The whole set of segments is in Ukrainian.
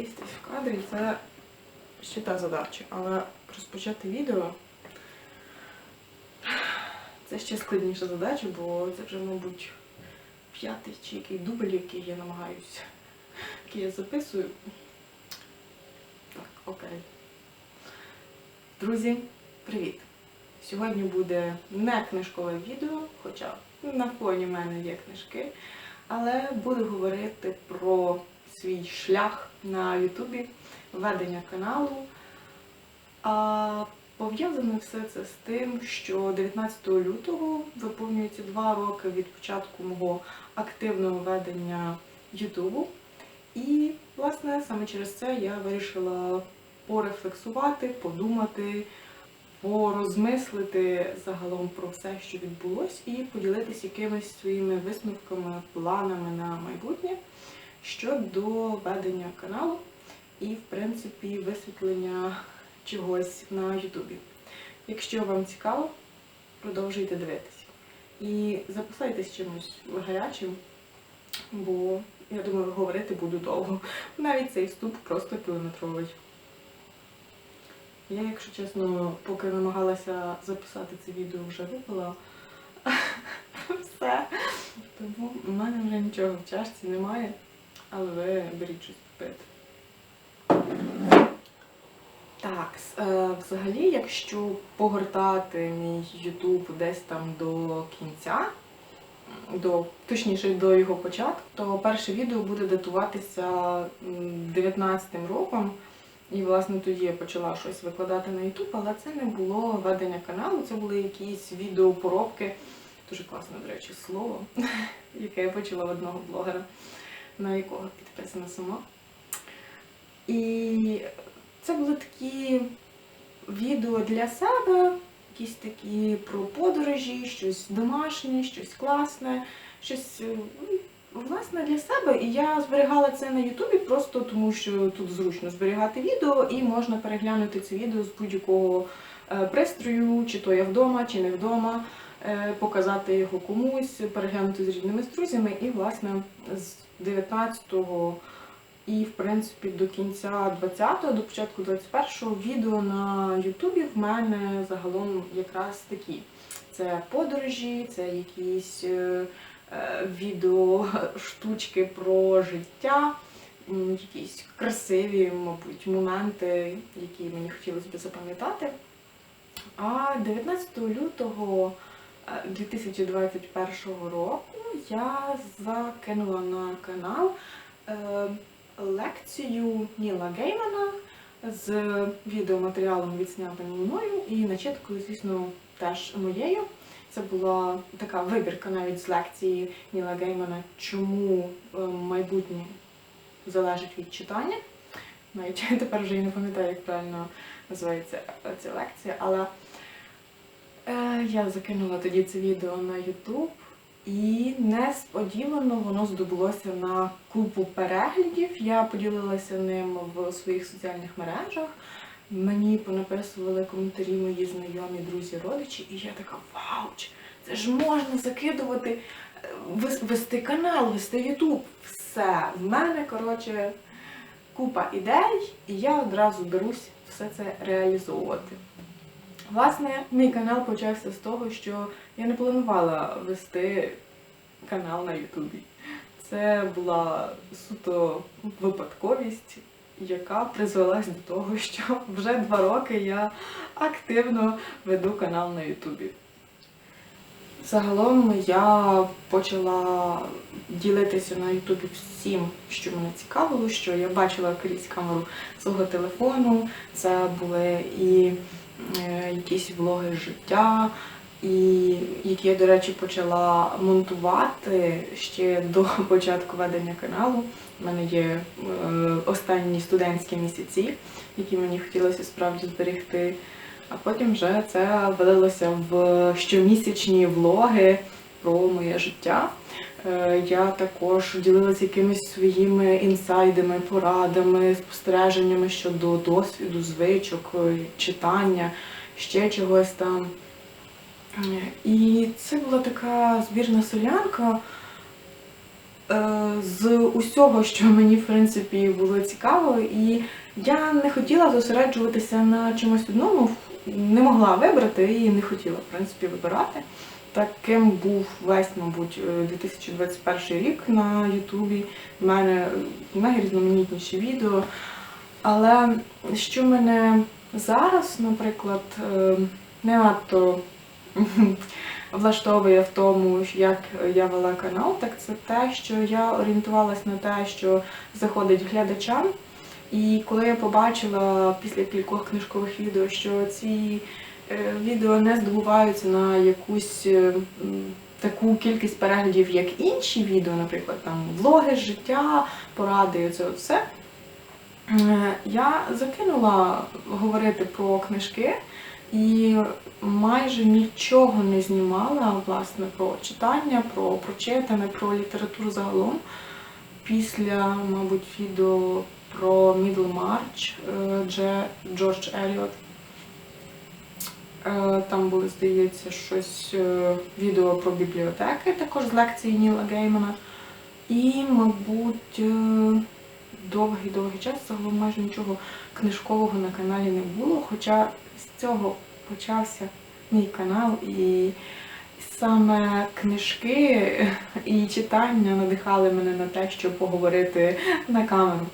з'явитись в кадрі це ще та задача. Але розпочати відео це ще складніша задача, бо це вже, мабуть, п'ятий чи який дубль, який я намагаюся, який я записую. Так, окей. Друзі, привіт! Сьогодні буде не книжкове відео, хоча на фоні в мене є книжки, але буду говорити про свій шлях на Ютубі, ведення каналу. А пов'язане все це з тим, що 19 лютого виповнюється два роки від початку мого активного ведення Ютубу. І, власне, саме через це я вирішила порефлексувати, подумати, порозмислити загалом про все, що відбулось, і поділитися якимись своїми висновками, планами на майбутнє щодо ведення каналу і, в принципі, висвітлення чогось на Ютубі. Якщо вам цікаво, продовжуйте дивитися. І записайтесь чимось гарячим, бо я думаю, говорити буду довго. Навіть цей вступ просто кілометровий. Я, якщо чесно, поки намагалася записати це відео, вже випила все. Тому в мене вже нічого в чашці немає, але беріть щось попити. Так, е, взагалі, якщо погортати мій Ютуб десь там до кінця, до, точніше до його початку, то перше відео буде датуватися 19-м роком. І, власне, тоді я почала щось викладати на YouTube, але це не було ведення каналу, це були якісь відеопоробки. Дуже класне, до речі, слово, яке я почула в одного блогера, на якого підписана сама. І це були такі відео для себе, якісь такі про подорожі, щось домашнє, щось класне, щось е, ну, власне для себе. І я зберігала це на Ютубі просто тому, що тут зручно зберігати відео, і можна переглянути це відео з будь-якого е, пристрою, чи то я вдома, чи не вдома, е, показати його комусь, переглянути з рідними з друзями. І, власне, з 19-го і, в принципі, до кінця 20-го, до початку 21-го відео на Ютубі в мене загалом якраз такі. Це подорожі, це якісь е, е, відео штучки про життя, якісь красиві, мабуть, моменти, які мені хотілося б запам'ятати. А 19 лютого 2021 року я закинула на канал е, лекцію Ніла Геймана з відеоматеріалом відснятим мною і начиткою, звісно, теж моєю. Це була така вибірка навіть з лекції Ніла Геймана, чому е, майбутнє залежить від читання. Навіть тепер вже і не пам'ятаю, як правильно називається ця лекція, але я закинула тоді це відео на YouTube. І несподівано воно здобулося на купу переглядів. Я поділилася ним в своїх соціальних мережах. Мені понаписували коментарі мої знайомі, друзі, родичі, і я така вауч! Це ж можна закидувати, е, вести канал, вести Ютуб. Все. В мене, коротше, купа ідей, і я одразу берусь все це реалізовувати. Власне, мій канал почався з того, що я не планувала вести канал на Ютубі. Це була суто випадковість, яка призвелась до того, що вже два роки я активно веду канал на Ютубі. Загалом я почала ділитися на Ютубі всім, що мене цікавило, що я бачила крізь камеру свого телефону. Це були і якісь влоги життя, і які я, до речі, почала монтувати ще до початку ведення каналу. У мене є е, останні студентські місяці, які мені хотілося справді зберегти. А потім вже це вилилося в щомісячні влоги про моє життя. Е, Я також ділилася якимись своїми інсайдами, порадами, спостереженнями щодо досвіду, звичок, е, читання, ще чогось там. І це була така збірна солянка е, з усього, що мені в принципі було цікаво, і я не хотіла зосереджуватися на чомусь одному, не могла вибрати і не хотіла в принципі вибирати. Таким був весь, мабуть, е, 2021 рік на Ютубі. У мене найрізноманітніші відео. Але що мене зараз, наприклад, е, не надто влаштовує в тому, як я вела канал, так це те, що я орієнтувалась на те, що заходить глядачам. І коли я побачила після кількох книжкових відео, що ці е, відео не здобуваються на якусь е, таку кількість переглядів, як інші відео, наприклад, там влоги життя, поради, і це все. Е, Я закинула говорити про книжки і майже нічого не знімала власне про читання, про прочитане, про літературу загалом. Після, мабуть, відео про Middlemarch е, Дже Джордж Еліот. Е, Там були, здається, щось е, відео про бібліотеки, також з лекції Ніла Геймана. І, мабуть, е, довгий-довгий час загалом майже нічого книжкового на каналі не було. Хоча з цього почався мій канал, і саме книжки і читання надихали мене на те, щоб поговорити на камеру.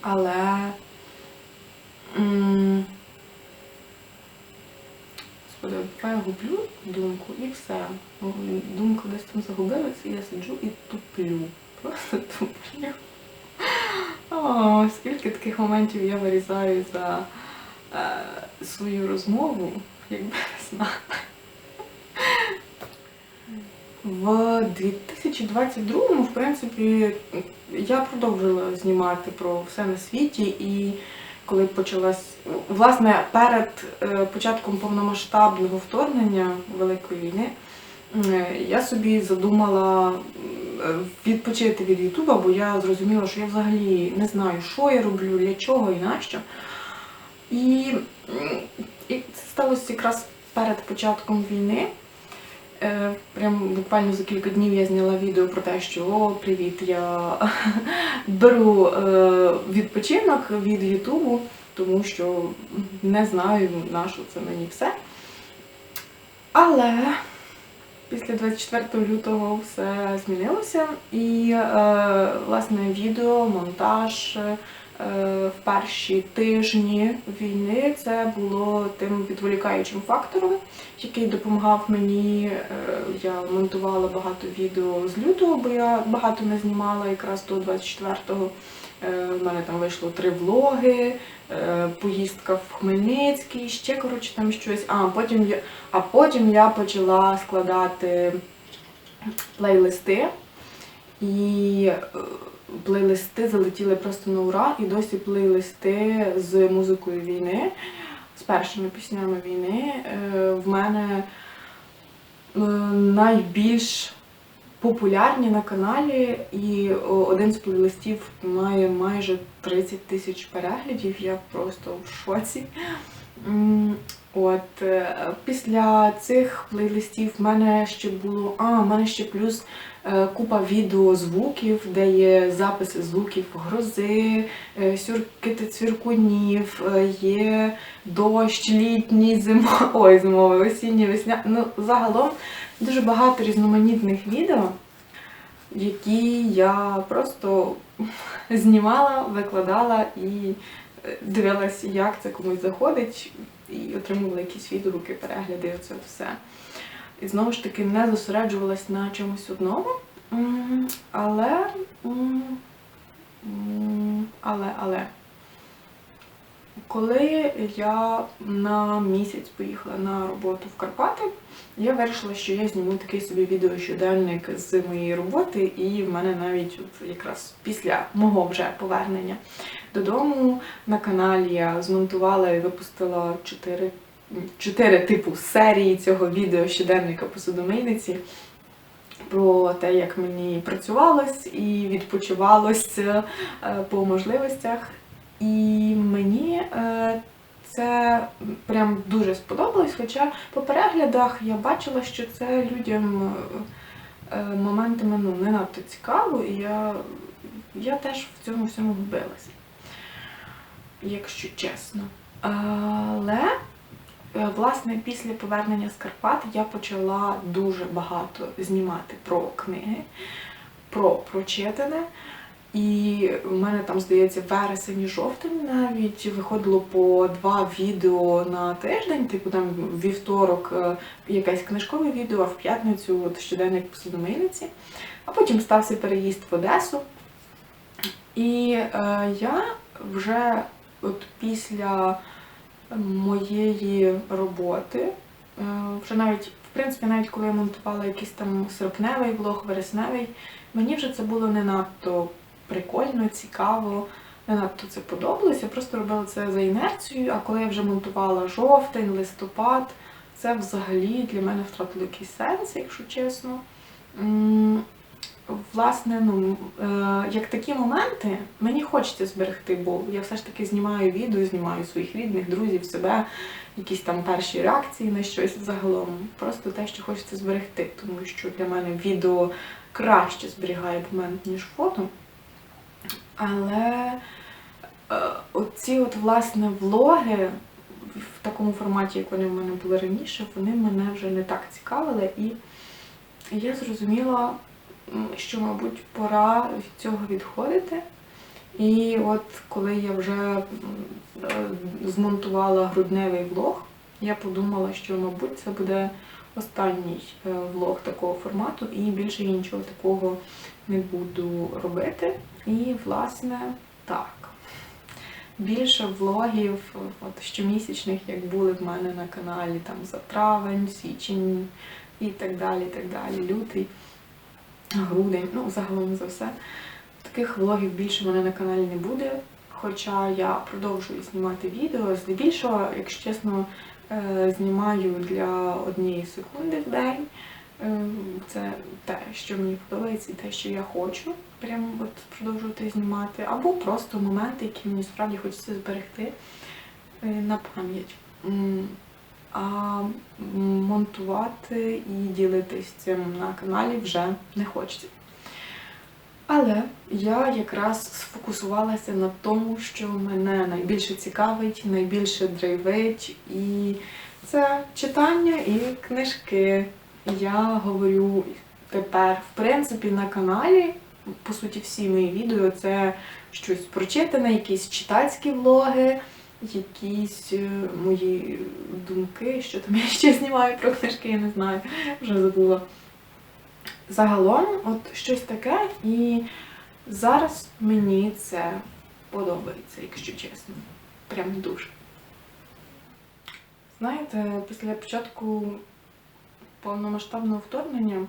Але. Я гублю думку і все. Думка десь там загубилась, і я сиджу і туплю. Просто туплю. О, скільки таких моментів я вирізаю за е, свою розмову, якби не знала. В 2022-му, в принципі, я продовжила знімати про все на світі, і коли почалась, власне, перед е, початком повномасштабного вторгнення Великої війни, е, я собі задумала е, відпочити від Ютуба, бо я зрозуміла, що я взагалі не знаю, що я роблю, для чого і нащо. І, і це сталося якраз перед початком війни. Е, Прям буквально за кілька днів я зняла відео про те, що о, привіт, я беру е, відпочинок від Ютубу, тому що не знаю, на що це мені все. Але після 24 лютого все змінилося, і е, власне відео, монтаж. Е, в перші тижні війни це було тим відволікаючим фактором, який допомагав мені. Е, Я монтувала багато відео з лютого, бо я багато не знімала якраз до 24-го. Е, У мене там вийшло три влоги, е, поїздка в Хмельницький, ще коротше там щось. А потім я, а потім я почала складати плейлисти. І е, плейлисти залетіли просто на ура, і досі плейлисти з музикою війни, з першими піснями війни е, в мене е, найбільш популярні на каналі, і один з плейлистів має майже 30 тисяч переглядів. Я просто в шоці. От е, після цих плейлистів в мене ще було. А, в мене ще плюс е, купа відеозвуків, де є записи звуків грози, е, сюркити цвіркунів, є дощ, літній, зимо... Ой, зимовий, осінній, весня. Ну, загалом дуже багато різноманітних відео, які я просто знімала, викладала і дивилася, як це комусь заходить, і отримувала якісь відгуки, перегляди, оце все. І знову ж таки не зосереджувалась на чомусь одному. Але, але, але. Коли я на місяць поїхала на роботу в Карпати, я вирішила, що я зніму такий собі відеощоденник з моєї роботи, і в мене навіть от якраз після мого вже повернення додому на каналі я змонтувала і випустила чотири, чотири типу серії цього відео щоденника посудомийниці про те, як мені працювалось і відпочивалось е, по можливостях. І мені е, це прям дуже сподобалось. Хоча по переглядах я бачила, що це людям е, моментами ну, не надто цікаво, і я, я теж в цьому всьому губилася, якщо чесно. Але, е, власне, після повернення з Карпат я почала дуже багато знімати про книги, про прочитане. І в мене там, здається, вересень і жовтень навіть виходило по два відео на тиждень, типу там вівторок е, якесь книжкове відео, а в п'ятницю от щоденник посудомийниці. А потім стався переїзд в Одесу. І е, я вже от після моєї роботи, е, вже навіть, в принципі, навіть коли я монтувала якийсь там серпневий влог, вересневий, мені вже це було не надто прикольно, цікаво, не надто це подобалося. Я просто робила це за інерцією, а коли я вже монтувала жовтень, листопад, це взагалі для мене втратило якийсь сенс, якщо чесно. Власне, ну, е, як такі моменти мені хочеться зберегти, бо я все ж таки знімаю відео, знімаю своїх рідних, друзів, себе, якісь там перші реакції на щось загалом. Просто те, що хочеться зберегти, тому що для мене відео краще зберігає момент, ніж фото. Але е, оці от, власне, влоги в такому форматі, як вони в мене були раніше, вони мене вже не так цікавили. І я зрозуміла, що, мабуть, пора від цього відходити. І от коли я вже е, змонтувала грудневий влог, я подумала, що, мабуть, це буде останній е, влог такого формату, і більше я нічого такого не буду робити. І, власне, так. Більше влогів от, щомісячних, як були в мене на каналі там за травень, січень і так далі, так далі, лютий, грудень, ну, загалом за все. Таких влогів більше в мене на каналі не буде. Хоча я продовжую знімати відео. Здебільшого, якщо чесно, е, знімаю для однієї секунди в день. Е, Це те, що мені подобається, і те, що я хочу прямо от продовжувати знімати, або просто моменти, які мені справді хочеться зберегти е, на пам'ять. А монтувати і ділитись цим на каналі вже не хочеться. Але я якраз сфокусувалася на тому, що мене найбільше цікавить, найбільше драйвить, і це читання і книжки. Я говорю тепер, в принципі, на каналі, по суті, всі мої відео це щось прочитане, якісь читацькі влоги, якісь е, мої думки, що там я ще знімаю про книжки, я не знаю, вже забула. Загалом, от щось таке, і зараз мені це подобається, якщо чесно. Прям дуже. Знаєте, після початку повномасштабного вторгнення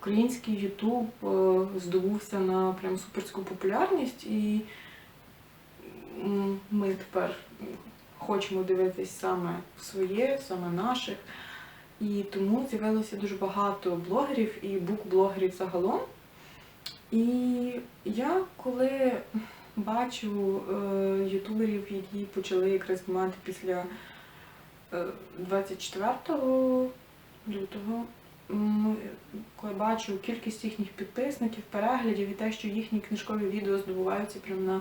український Ютуб е, здобувся на прям суперську популярність, і ми тепер хочемо дивитись саме своє, саме наших. І тому з'явилося дуже багато блогерів і букблогерів загалом. І я коли бачу е, ютуберів, які почали якраз знімати після е, 24 лютого, коли бачу кількість їхніх підписників, переглядів і те, що їхні книжкові відео здобуваються прямо на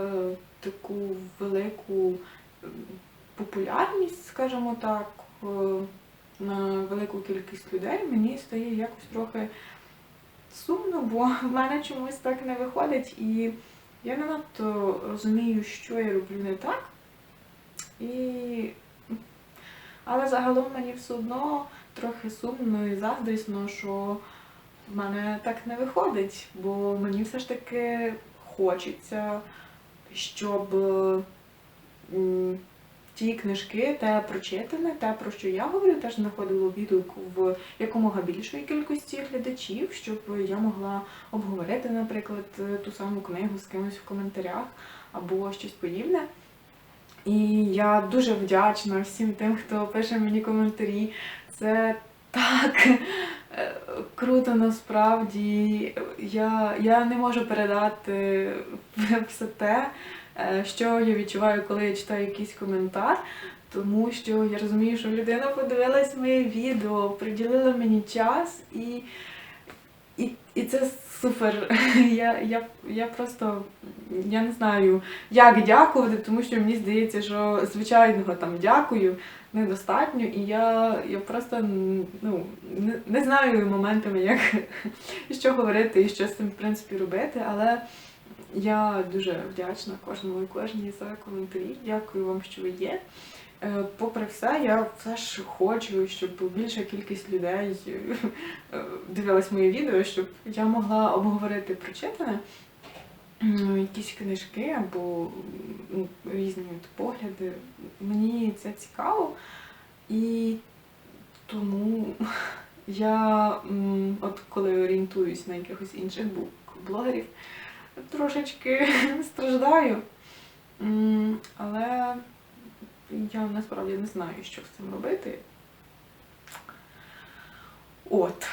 е, таку велику популярність, скажімо так, е, на велику кількість людей, мені стає якось трохи сумно, бо в мене чомусь так не виходить, і я не надто розумію, що я роблю не так. І... Але загалом мені все одно трохи сумно і заздрісно, що в мене так не виходить, бо мені все ж таки хочеться, щоб ті книжки, те прочитане, те, про що я говорю, теж знаходило відгук в якомога більшої кількості глядачів, щоб я могла обговорити, наприклад, ту саму книгу з кимось в коментарях або щось подібне. І я дуже вдячна всім тим, хто пише мені коментарі. Це так е, круто насправді. Я, я не можу передати все те, е, що я відчуваю, коли я читаю якийсь коментар. Тому що я розумію, що людина подивилась моє відео, приділила мені час, і це супер. Я, я, я просто я не знаю, як дякувати, тому що мені здається, що звичайного там дякую недостатньо, і я, я просто ну, не, не знаю моментами, як що говорити і що з цим в принципі робити, але я дуже вдячна кожному і кожній за коментарі. Дякую вам, що ви є. Е, Попри все, я все ж хочу, щоб більша кількість людей е, дивилась моє відео, щоб я могла обговорити прочитане якісь книжки або різні погляди. Мені це цікаво. І тому я, от коли орієнтуюсь на якихось інших блогерів, трошечки страждаю. Але я насправді не знаю, що з цим робити. От.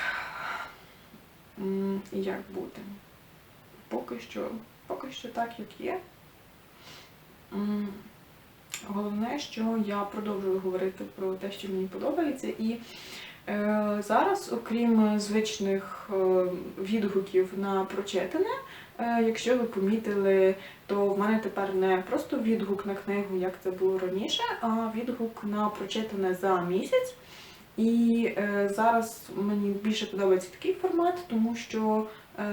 Як бути? Поки що, поки що так, як є. Головне, що я продовжую говорити про те, що мені подобається. І е, зараз, окрім звичних е, відгуків на прочитане, якщо ви помітили, то в мене тепер не просто відгук на книгу, як це було раніше, а відгук на прочитане за місяць. І е, зараз мені більше подобається такий формат, тому що е,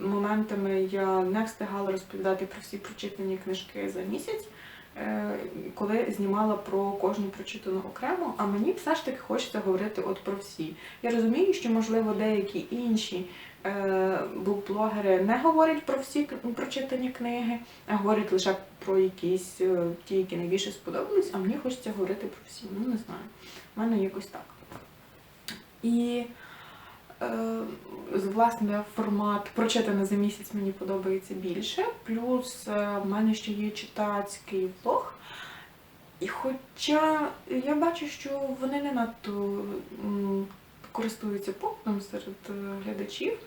моментами я не встигала розповідати про всі прочитані книжки за місяць, е, коли знімала про кожну прочитану окремо. А мені все ж таки хочеться говорити от про всі. Я розумію, що можливо деякі інші е, букблогери не говорять про всі прочитані книги, а говорять лише про якісь е, ті, які найбільше сподобались, а мені хочеться говорити про всі. Ну не знаю. У мене якось так. І е, власне формат прочитане за місяць мені подобається більше. Плюс е, в мене ще є читацький влог. І хоча я бачу, що вони не надто користуються попитом серед е, глядачів,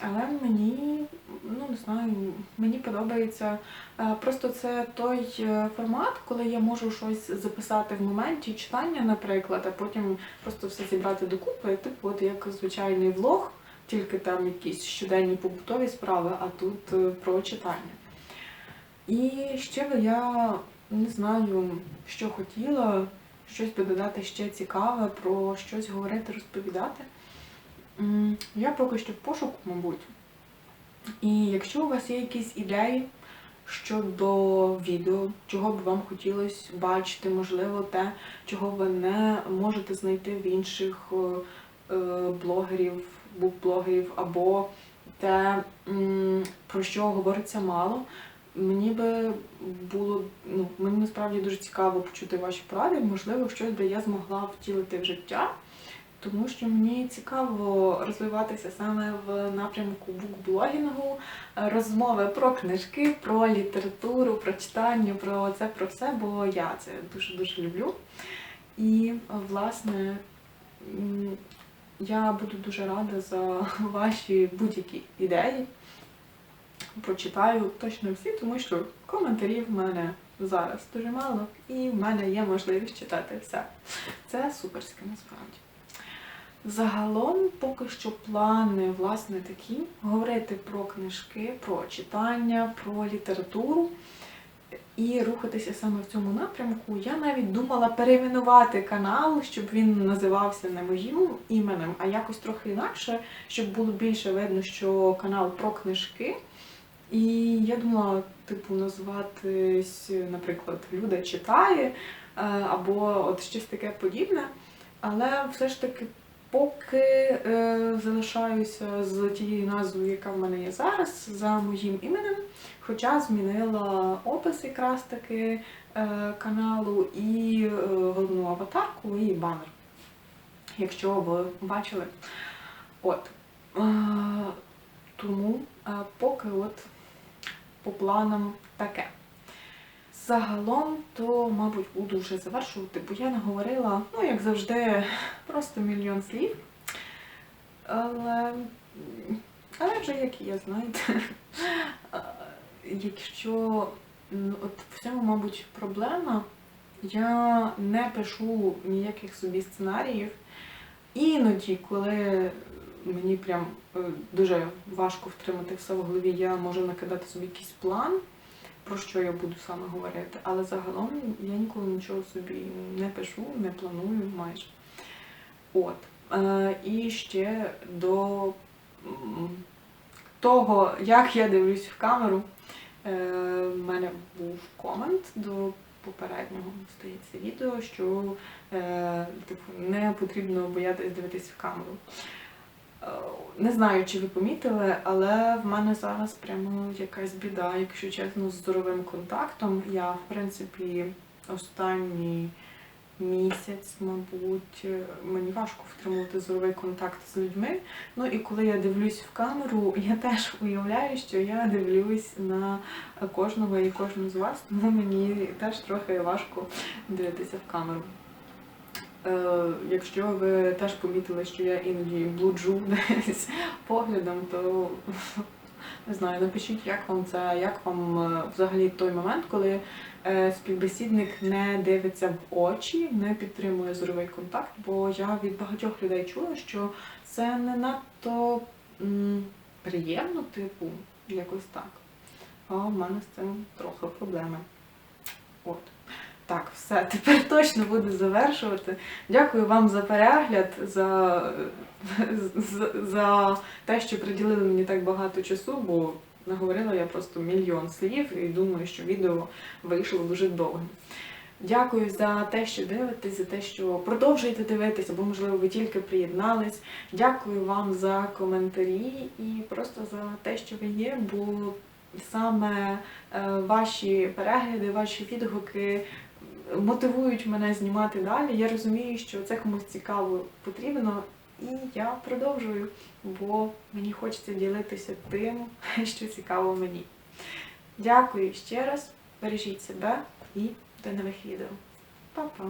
але мені, ну не знаю, мені подобається. Е, Просто це той е, формат, коли я можу щось записати в моменті читання, наприклад, а потім просто все зібрати докупи, типу, от як звичайний влог, тільки там якісь щоденні побутові справи, а тут е, про читання. І ще би я не знаю, що хотіла, щось би додати ще цікаве, про щось говорити, розповідати. Я поки що в пошуку, мабуть. І якщо у вас є якісь ідеї щодо відео, чого б вам хотілося бачити, можливо, те, чого ви не можете знайти в інших е, е, блогерів, букблогерів, або те, про що говориться мало. Мені би було, ну, мені насправді дуже цікаво почути ваші поради, можливо, щось би я змогла втілити в життя, тому що мені цікаво розвиватися саме в напрямку букблогінгу, е, розмови про книжки, про літературу, про читання, про це, про все, бо я це дуже-дуже люблю. І, власне, я буду дуже рада за ваші будь-які ідеї. Прочитаю точно всі, тому що коментарів в мене зараз дуже мало, і в мене є можливість читати все. Це суперське насправді. Загалом, поки що плани власне такі: говорити про книжки, про читання, про літературу і рухатися саме в цьому напрямку. Я навіть думала перейменувати канал, щоб він називався не моїм іменем, а якось трохи інакше, щоб було більше видно, що канал про книжки. І я думала, типу, назватись, наприклад, Люда читає е, або от щось таке подібне. Але все ж таки, поки е, залишаюся з тією назвою, яка в мене є зараз, за моїм іменем. Хоча змінила опис якраз таки е, каналу і е, головну аватарку, і банер. Якщо ви бачили. От. Е, тому е, поки от по планам таке. Загалом, то, мабуть, буду вже завершувати, бо я наговорила, ну, як завжди, просто мільйон слів. Але, але вже як і я, знаєте, якщо от в цьому, мабуть, проблема, я не пишу ніяких собі сценаріїв. Іноді, коли мені прям е, дуже важко втримати все в голові. Я можу накидати собі якийсь план, про що я буду саме говорити, але загалом я ніколи нічого собі не пишу, не планую майже. От. Е, і ще до того, як я дивлюсь в камеру, е, в мене був комент до попереднього, здається, відео, що е, типу, не потрібно боятися дивитися в камеру. Е, Не знаю, чи ви помітили, але в мене зараз прямо якась біда, якщо чесно, з здоровим контактом. Я, в принципі, останній місяць, мабуть, е, мені важко втримувати здоровий контакт з людьми. Ну і коли я дивлюсь в камеру, я теж уявляю, що я дивлюсь на кожного і кожну з вас, тому мені теж трохи важко дивитися в камеру. Е, якщо ви теж помітили, що я іноді блуджу десь поглядом, то не знаю, напишіть, як вам це, як вам е, взагалі той момент, коли е, співбесідник не дивиться в очі, не підтримує зоровий контакт, бо я від багатьох людей чула, що це не надто м, приємно, типу, якось так. А в мене з цим трохи проблеми. От. Так, все, тепер точно буду завершувати. Дякую вам за перегляд, за, за, за те, що приділили мені так багато часу, бо наговорила я просто мільйон слів і думаю, що відео вийшло дуже довгим. Дякую за те, що дивитесь, за те, що продовжуєте дивитися, бо, можливо, ви тільки приєднались. Дякую вам за коментарі і просто за те, що ви є, бо саме е, ваші перегляди, ваші відгуки мотивують мене знімати далі. Я розумію, що це комусь цікаво потрібно, і я продовжую, бо мені хочеться ділитися тим, що цікаво мені. Дякую ще раз, бережіть себе і до нових відео. Па-па!